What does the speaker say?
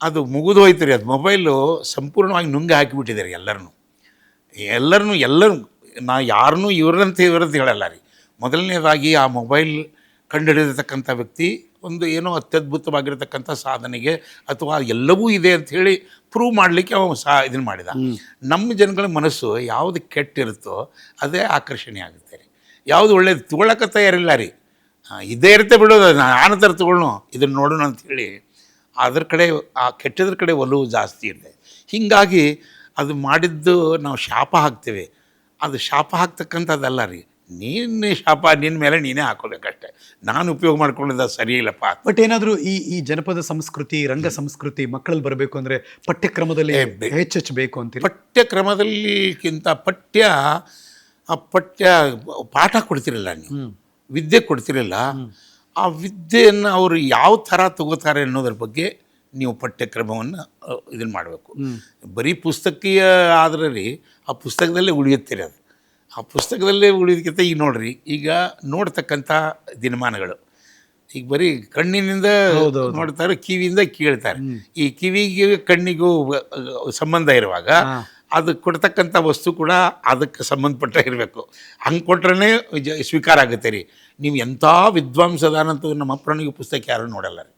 ಅದು ಮುಗಿದು ಹೋಯ್ತು ರೀ ಅದು ಮೊಬೈಲು ಸಂಪೂರ್ಣವಾಗಿ ನುಂಗಿ ಹಾಕಿಬಿಟ್ಟಿದ್ದಾರೆ ಎಲ್ಲರನ್ನು. ಎಲ್ಲರನ್ನು ಎಲ್ಲರೂ ನಾ ಯಾರನ್ನೂ ಇವರಂತ ಇವರಂತ ಹೇಳಲ್ಲ ರೀ. ಮೊದಲನೇದಾಗಿ ಆ ಮೊಬೈಲ್ ಕಂಡುಹಿಡಿದಿರ್ತಕ್ಕಂಥ ವ್ಯಕ್ತಿ ಒಂದು ಏನೋ ಅತ್ಯದ್ಭುತವಾಗಿರತಕ್ಕಂಥ ಸಾಧನೆಗೆ ಅಥವಾ ಎಲ್ಲವೂ ಇದೆ ಅಂತ ಹೇಳಿ ಪ್ರೂವ್ ಮಾಡಲಿಕ್ಕೆ ಅವನು ಸಹ ಇದನ್ನು ಮಾಡಿದ. ನಮ್ಮ ಜನಗಳ ಮನಸ್ಸು ಯಾವುದು ಕೆಟ್ಟಿರುತ್ತೋ ಅದೇ ಆಕರ್ಷಣೆ ಆಗುತ್ತೆ ರೀ. ಯಾವುದು ಒಳ್ಳೇದು ತೊಗೊಳಕ್ಕೆ ತಯಾರಿಲ್ಲ ರೀ. ಇದೇ ಇರುತ್ತೆ ಬಿಡೋದು ನಾನು ಥರ ತಗೊಳ್ಳೋ ಇದನ್ನು ನೋಡೋಣ ಅಂಥೇಳಿ ಅದ್ರ ಕಡೆ ಆ ಕೆಟ್ಟದ್ರ ಕಡೆ ಒಲವು ಜಾಸ್ತಿ ಇದೆ ಹೀಗಾಗಿ ಅದು ಮಾಡಿದ್ದು ನಾವು ಶಾಪ ಹಾಕ್ತೇವೆ. ಅದು ಶಾಪ ಹಾಕ್ತಕ್ಕಂಥದ್ದಲ್ಲ ರೀ. ನೀನು ಶಾಪ ನಿನ್ನ ಮೇಲೆ ನೀನೇ ಹಾಕೋಬೇಕಷ್ಟೆ. ನಾನು ಉಪಯೋಗ ಮಾಡ್ಕೊಂಡಿದ್ದ ಸರಿ ಇಲ್ಲಪ್ಪ. ಬಟ್ ಏನಾದರೂ ಈ ಈ ಜನಪದ ಸಂಸ್ಕೃತಿ ರಂಗ ಸಂಸ್ಕೃತಿ ಮಕ್ಕಳಲ್ಲಿ ಬರಬೇಕು ಅಂದರೆ ಪಠ್ಯಕ್ರಮದಲ್ಲಿ ಹೆಚ್ಚು ಬೇಕು ಅಂತ ಅಂತೀರಿ? ಪಠ್ಯಕ್ರಮದಲ್ಲಿಕ್ಕಿಂತ ಪಠ್ಯ ಆ ಪಠ್ಯ ಪಾಠ ಕೊಡ್ತಿರಲಿಲ್ಲ ನೀವು. ವಿದ್ಯೆ ಕೊಡ್ತಿರಲಿಲ್ಲ ಆ ವಿದ್ಯೆಯನ್ನು ಅವರು ಯಾವ ಥರ ತಗೋತಾರೆ ಅನ್ನೋದ್ರ ಬಗ್ಗೆ ನೀವು ಪಠ್ಯಕ್ರಮವನ್ನು ಇದನ್ನು ಮಾಡಬೇಕು. ಬರೀ ಪುಸ್ತಕೀಯ ಆದ್ರೆ ರೀ ಆ ಪುಸ್ತಕದಲ್ಲೇ ಉಳಿಯುತ್ತೀರಿ ಅದು. ಆ ಪುಸ್ತಕದಲ್ಲೇ ಉಳಿಯೋದಕ್ಕಿಂತ ಈಗ ನೋಡ್ರಿ ಈಗ ನೋಡ್ತಕ್ಕಂಥ ದಿನಮಾನಗಳು. ಈಗ ಬರೀ ಕಣ್ಣಿನಿಂದ ನೋಡ್ತಾರೆ ಕಿವಿಯಿಂದ ಕೇಳ್ತಾರೆ. ಈ ಕಿವಿಗೆ ಕಣ್ಣಿಗೂ ಸಂಬಂಧ ಇರುವಾಗ ಅದು ಕೊಡ್ತಕ್ಕಂಥ ವಸ್ತು ಕೂಡ ಅದಕ್ಕೆ ಸಂಬಂಧಪಟ್ಟ ಇರಬೇಕು. ಹಂಗೆ ಕೊಟ್ರೇ ಸ್ವೀಕಾರ ಆಗುತ್ತೆ ರೀ. ನೀವು ಎಂಥ ವಿದ್ವಾಂಸದಾನಂತ ನಮ್ಮ ಅಪ್ಪನಿಗೆ ಪುಸ್ತಕ ಯಾರೂ ನೋಡಲ್ಲ ರೀ.